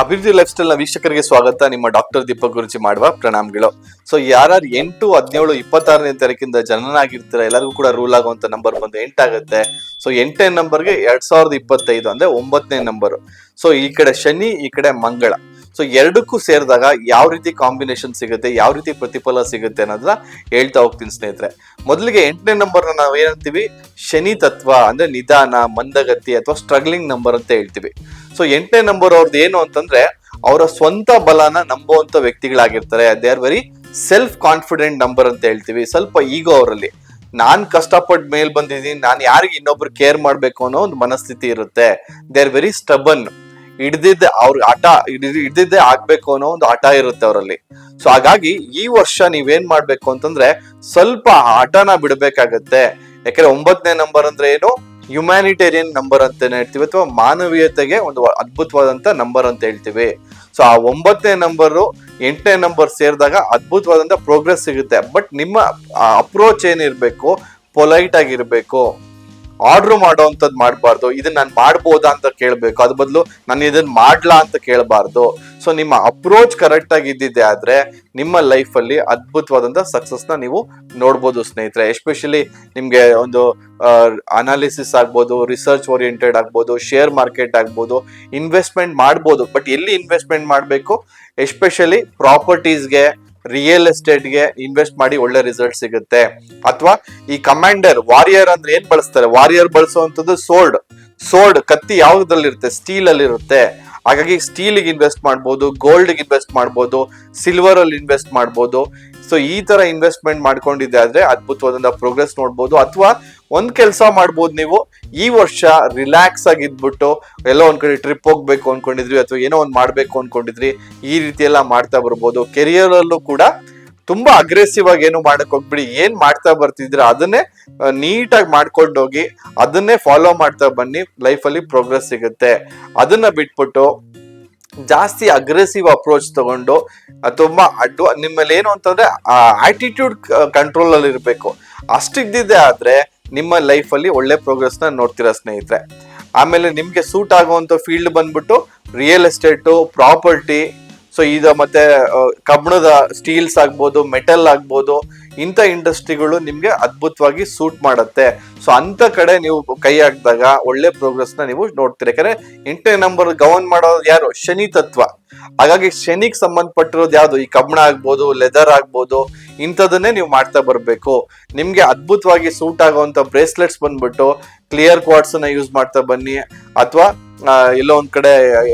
ಅಭಿವೃದ್ಧಿ ಲೈಫ್ ಸ್ಟೈಲ್ನ ವೀಕ್ಷಕರಿಗೆ ಸ್ವಾಗತ. ನಿಮ್ಮ ಡಾಕ್ಟರ್ ದೀಪಕ್ ಗುರುಜಿ ಮಾಡುವ ಪ್ರಣಾಮಗಳು ಸೊ ಯಾರು ಎಂಟು, ಹದಿನೇಳು, ಇಪ್ಪತ್ತಾರನೇ ತಾರೀಕಿಂದ ಜನನಾಗಿರ್ತಾರೆ ಎಲ್ಲರಿಗೂ ಕೂಡ ರೂಲ್ ಆಗುವಂತ ನಂಬರ್ ಬಂದು ಎಂಟಾಗುತ್ತೆ. ಸೊ ಎಂಟನೇ ನಂಬರ್ಗೆ ಎರಡ್ ಸಾವಿರದ ಇಪ್ಪತ್ತೈದು ಅಂದ್ರೆ ಒಂಬತ್ತನೇ ನಂಬರ್ ಸೊ ಈ ಕಡೆ ಶನಿ, ಈ ಕಡೆ ಮಂಗಳ. ಸೊ ಎರಡಕ್ಕೂ ಸೇರಿದಾಗ ಯಾವ ರೀತಿ ಕಾಂಬಿನೇಷನ್ ಸಿಗುತ್ತೆ, ಯಾವ ರೀತಿ ಪ್ರತಿಫಲ ಸಿಗುತ್ತೆ ಅನ್ನೋದನ್ನ ಹೇಳ್ತಾ ಹೋಗ್ತೀನಿ ಸ್ನೇಹಿತರೆ. ಮೊದಲಿಗೆ ಎಂಟನೇ ನಂಬರ್ನ ನಾವು ಏನಂತೀವಿ ಶನಿ ತತ್ವ ಅಂದ್ರೆ ನಿಧಾನ, ಮಂದಗತಿ ಅಥವಾ ಸ್ಟ್ರಗ್ಲಿಂಗ್ ನಂಬರ್ ಅಂತ ಹೇಳ್ತೀವಿ. ಸೊ ಎಂಟನೇ ನಂಬರ್ ಅವ್ರದ್ದು ಏನು ಅಂತಂದ್ರೆ, ಅವರ ಸ್ವಂತ ಬಲನ ನಂಬುವಂತ ವ್ಯಕ್ತಿಗಳಾಗಿರ್ತಾರೆ. They are very self confident number ಅಂತ ಹೇಳ್ತೀವಿ. ಸ್ವಲ್ಪ ಈಗೋ ಅವರಲ್ಲಿ. ನಾನ್ ಕಷ್ಟಪಟ್ಟು ಮೇಲ್ ಬಂದಿದ್ದೀನಿ, ನಾನು ಯಾರಿಗೆ ಇನ್ನೊಬ್ರು ಕೇರ್ ಮಾಡ್ಬೇಕು ಅನ್ನೋ ಒಂದು ಮನಸ್ಥಿತಿ ಇರುತ್ತೆ. ದೇ ಆರ್ ವೆರಿ ಸ್ಟಬನ್ ಹಿಡ್ದಿದ್ದೆ ಅವ್ರ ಹಠ ಹಿಡ್ದಿದ್ದೆ ಆಗ್ಬೇಕು ಅನ್ನೋ ಒಂದು ಹಠ ಇರುತ್ತೆ ಅವರಲ್ಲಿ. ಸೊ ಹಾಗಾಗಿ ಈ ವರ್ಷ ನೀವೇನ್ ಮಾಡ್ಬೇಕು ಅಂತಂದ್ರೆ, ಸ್ವಲ್ಪ ಆಟನ ಬಿಡ್ಬೇಕಾಗತ್ತೆ. ಯಾಕಂದ್ರೆ ಒಂಬತ್ತನೇ ನಂಬರ್ ಅಂದ್ರೆ ಏನು? ಹ್ಯುಮ್ಯಾನಿಟೇರಿಯನ್ ನಂಬರ್ ಅಂತಾನೆ ಹೇಳ್ತೀವಿ ಅಥವಾ ಮಾನವೀಯತೆಗೆ ಒಂದು ಅದ್ಭುತವಾದಂತ ನಂಬರ್ ಅಂತ ಹೇಳ್ತೀವಿ. ಸೊ ಆ ಒಂಬತ್ತನೇ ನಂಬರು ಎಂಟನೇ ನಂಬರ್ ಸೇರಿದಾಗ ಅದ್ಭುತವಾದಂತ ಪ್ರೋಗ್ರೆಸ್ ಸಿಗುತ್ತೆ. ಬಟ್ ನಿಮ್ಮ ಅಪ್ರೋಚ್ ಏನಿರಬೇಕು? ಪೊಲೈಟ್ ಆಗಿರ್ಬೇಕು. ಆರ್ಡರ್ ಮಾಡೋವಂಥದ್ದು ಮಾಡಬಾರ್ದು, ಇದನ್ನ ನಾನು ಮಾಡ್ಬೋದಾ ಅಂತ ಕೇಳಬೇಕು. ಅದ್ರ ಬದಲು ನಾನು ಇದನ್ನ ಮಾಡ್ಲಾ ಅಂತ ಕೇಳಬಾರ್ದು. ಸೊ ನಿಮ್ಮ ಅಪ್ರೋಚ್ ಕರೆಕ್ಟ್ ಆಗಿ ಇದ್ದಿದ್ದೆ ಆದ್ರೆ ನಿಮ್ಮ ಲೈಫ್ ಅಲ್ಲಿ ಅದ್ಭುತವಾದಂತ ಸಕ್ಸಸ್ನ ನೀವು ನೋಡ್ಬೋದು ಸ್ನೇಹಿತರೆ. ಎಸ್ಪೆಷಲಿ ನಿಮಗೆ ಒಂದು ಅನಾಲಿಸಿಸ್ ಆಗ್ಬೋದು ರಿಸರ್ಚ್ ಓರಿಯೆಂಟೆಡ್ ಆಗ್ಬೋದು ಶೇರ್ ಮಾರ್ಕೆಟ್ ಆಗ್ಬೋದು ಇನ್ವೆಸ್ಟ್ಮೆಂಟ್ ಮಾಡ್ಬೋದು. ಬಟ್ ಎಲ್ಲಿ ಇನ್ವೆಸ್ಟ್ಮೆಂಟ್ ಮಾಡಬೇಕು? ಎಸ್ಪೆಷಲಿ ಪ್ರಾಪರ್ಟೀಸ್ಗೆ ರಿಯಲ್ ಎಸ್ಟೇಟ್ಗೆ ಇನ್ವೆಸ್ಟ್ ಮಾಡಿ ಒಳ್ಳೆ ರಿಸಲ್ಟ್ ಸಿಗುತ್ತೆ. ಅಥವಾ ಈ ಕಮಾಂಡರ್ ವಾರಿಯರ್ ಅಂದ್ರೆ ಏನ್ ಬಳಸ್ತಾರೆ? ವಾರಿಯರ್ ಬಳಸುವಂತದ್ದು ಸೋಲ್ಡ್ ಸೋಲ್ಡ್ ಕತ್ತಿ ಯಾವ್ದ್ರಲ್ಲಿರುತ್ತೆ? ಸ್ಟೀಲ್ ಅಲ್ಲಿ ಇರುತ್ತೆ ಹಾಗಾಗಿ ಸ್ಟೀಲಿಗೆ ಇನ್ವೆಸ್ಟ್ ಮಾಡ್ಬೋದು ಗೋಲ್ಡ್ಗೆ ಇನ್ವೆಸ್ಟ್ ಮಾಡ್ಬೋದು ಸಿಲ್ವರ್ ಅಲ್ಲಿ ಇನ್ವೆಸ್ಟ್ ಮಾಡ್ಬೋದು. ಸೊ ಈ ತರ ಇನ್ವೆಸ್ಟ್ಮೆಂಟ್ ಮಾಡ್ಕೊಂಡಿದ್ದೆ ಆದ್ರೆ ಅದ್ಭುತವಾದಂತ ಪ್ರೋಗ್ರೆಸ್ ನೋಡ್ಬೋದು. ಅಥವಾ ಒಂದ್ ಕೆಲಸ ಮಾಡ್ಬೋದು ನೀವು, ಈ ವರ್ಷ ರಿಲ್ಯಾಕ್ಸ್ ಆಗಿದ್ಬಿಟ್ಟು ಎಲ್ಲೋ ಒಂದ್ ಕಡೆ ಟ್ರಿಪ್ ಹೋಗ್ಬೇಕು ಅನ್ಕೊಂಡಿದ್ರಿ ಅಥವಾ ಏನೋ ಒಂದ್ ಮಾಡ್ಬೇಕು ಅನ್ಕೊಂಡಿದ್ರಿ, ಈ ರೀತಿ ಎಲ್ಲ ಮಾಡ್ತಾ ಬರ್ಬೋದು. ಕೆರಿಯರ್ ಅಲ್ಲೂ ಕೂಡ ತುಂಬಾ ಅಗ್ರೆಸಿವ್ ಆಗಿ ಏನು ಮಾಡಕ್ ಹೋಗ್ಬಿಡಿ. ಏನ್ ಮಾಡ್ತಾ ಬರ್ತಿದ್ರ ಅದನ್ನೇ ನೀಟಾಗಿ ಮಾಡ್ಕೊಂಡೋಗಿ ಅದನ್ನೇ ಫಾಲೋ ಮಾಡ್ತಾ ಬನ್ನಿ. ಲೈಫ್ ಅಲ್ಲಿ ಪ್ರೋಗ್ರೆಸ್ ಸಿಗುತ್ತೆ. ಅದನ್ನ ಬಿಟ್ಬಿಟ್ಟು ಜಾಸ್ತಿ ಅಗ್ರೆಸಿವ್ ಅಪ್ರೋಚ್ ತಗೊಂಡು ತುಂಬಾ ಅಡ್ವ, ನಿಮ್ಮಲ್ಲಿ ಏನು ಅಂತಂದ್ರೆ ಆಟಿಟ್ಯೂಡ್ ಕಂಟ್ರೋಲ್ ಅಲ್ಲಿ ಇರಬೇಕು. ಅಷ್ಟಿದ್ದಿದ್ದೆ ಆದ್ರೆ, ನಿಮ್ಮ ಲೈಫ್ ಅಲ್ಲಿ ಒಳ್ಳೆ ಪ್ರೋಗ್ರೆಸ್ನ ನೋಡ್ತೀರಾ ಸ್ನೇಹಿತರೆ. ಆಮೇಲೆ ನಿಮ್ಗೆ ಸೂಟ್ ಆಗುವಂತ ಫೀಲ್ಡ್ ಬಂದ್ಬಿಟ್ಟು ರಿಯಲ್ ಎಸ್ಟೇಟು ಪ್ರಾಪರ್ಟಿ ಸೊ ಇದು ಮತ್ತೆ ಕಬ್ಬಿಣದ ಸ್ಟೀಲ್ಸ್ ಆಗ್ಬೋದು ಮೆಟಲ್ ಆಗ್ಬೋದು ಇಂಥ ಇಂಡಸ್ಟ್ರಿಗಳು ನಿಮಗೆ ಅದ್ಭುತವಾಗಿ ಸೂಟ್ ಮಾಡುತ್ತೆ. ಸೊ ಅಂತ ಕಡೆ ನೀವು ಕೈ ಹಾಕಿದಾಗ ಒಳ್ಳೆ ಪ್ರೋಗ್ರೆಸ್ನ ನೀವು ನೋಡ್ತೀರಿ. ಯಾಕಂದ್ರೆ ಎಂಟನೇ ನಂಬರ್ ಗವರ್ನ್ ಮಾಡೋದು ಯಾರು? ಶನಿ ತತ್ವ. ಹಾಗಾಗಿ ಶನಿಗೆ ಸಂಬಂಧಪಟ್ಟಿರೋದು ಯಾವುದು? ಈ ಕಬ್ಬಣ ಆಗ್ಬೋದು ಲೆದರ್ ಆಗ್ಬೋದು, ಇಂಥದನ್ನೇ ನೀವು ಮಾಡ್ತಾ ಬರಬೇಕು. ನಿಮಗೆ ಅದ್ಭುತವಾಗಿ ಸೂಟ್ ಆಗುವಂತ ಬ್ರೇಸ್ಲೆಟ್ಸ್ ಬಂದ್ಬಿಟ್ಟು ಕ್ಲಿಯರ್ ಕ್ವಾರ್ಟ್ಸ್ನ ಯೂಸ್ ಮಾಡ್ತಾ ಬನ್ನಿ. ಅಥವಾ ಎಲ್ಲೋ ಒಂದ್ ಕಡೆ,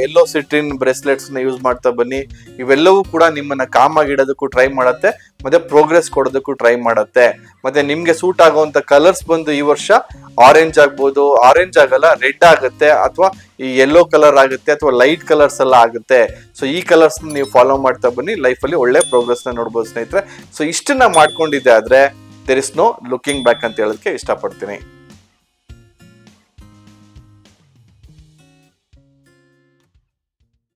ಎಲ್ಲೋ ಸಿಟ್ರಿನ್ ಬ್ರೆಸ್ಲೆಟ್ಸ್ನ ಯೂಸ್ ಮಾಡ್ತಾ ಬನ್ನಿ. ಇವೆಲ್ಲವೂ ಕೂಡ ನಿಮ್ಮನ್ನ ಕಾಮ್ ಆಗಿಡೋದಕ್ಕೂ ಟ್ರೈ ಮಾಡತ್ತೆ, ಮತ್ತೆ ಪ್ರೋಗ್ರೆಸ್ ಕೊಡೋದಕ್ಕೂ ಟ್ರೈ ಮಾಡತ್ತೆ. ಮತ್ತೆ ನಿಮ್ಗೆ ಸೂಟ್ ಆಗುವಂತ ಕಲರ್ಸ್ ಬಂದು ಈ ವರ್ಷ ಆರೆಂಜ್ ಆಗ್ಬೋದು ಆರೆಂಜ್ ಆಗಲ್ಲ ರೆಡ್ ಆಗುತ್ತೆ, ಅಥವಾ ಈ ಯೆಲ್ಲೋ ಕಲರ್ ಆಗುತ್ತೆ, ಅಥವಾ ಲೈಟ್ ಕಲರ್ಸ್ ಎಲ್ಲ ಆಗುತ್ತೆ. ಸೊ ಈ ಕಲರ್ಸ್ ನೀವು ಫಾಲೋ ಮಾಡ್ತಾ ಬನ್ನಿ ಲೈಫ್ ಅಲ್ಲಿ ಒಳ್ಳೆ ಪ್ರೋಗ್ರೆಸ್ನ ನೋಡ್ಬೋದು ಸ್ನೇಹಿತರೆ. ಸೊ ಇಷ್ಟನ್ನ ಮಾಡ್ಕೊಂಡಿದ್ದೆ ಆದ್ರೆ there is no looking back ಅಂತ ಹೇಳೋದಕ್ಕೆ ಇಷ್ಟಪಡ್ತೀನಿ.